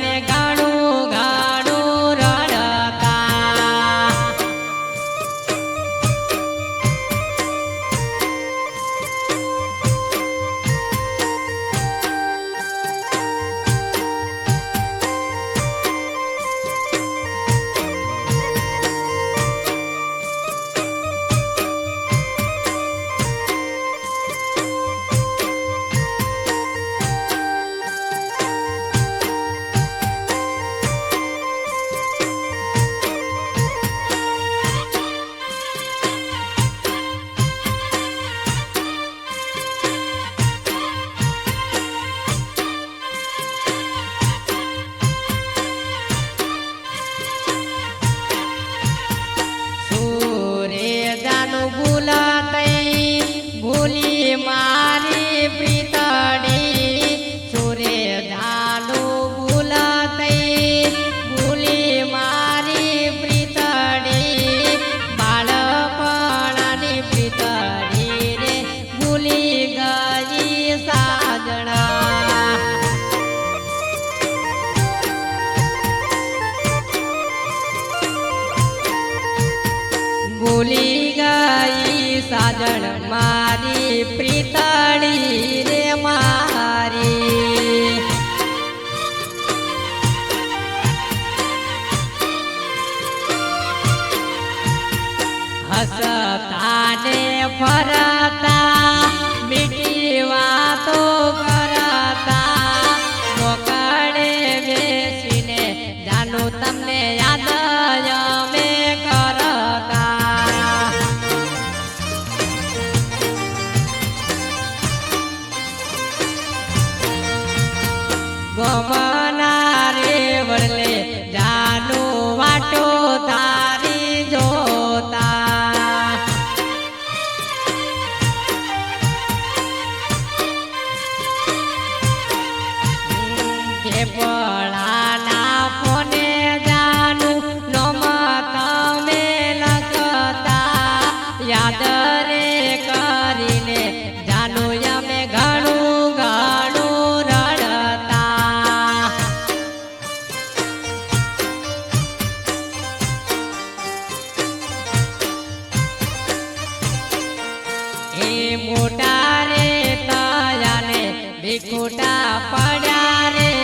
I got. ભૂલી ગઈ સાજણ મારી પ્રીતણી રે મારી. હસતાને ફર Vamos. મોટા રે તાયાને ભીખોટા પડ્યા રે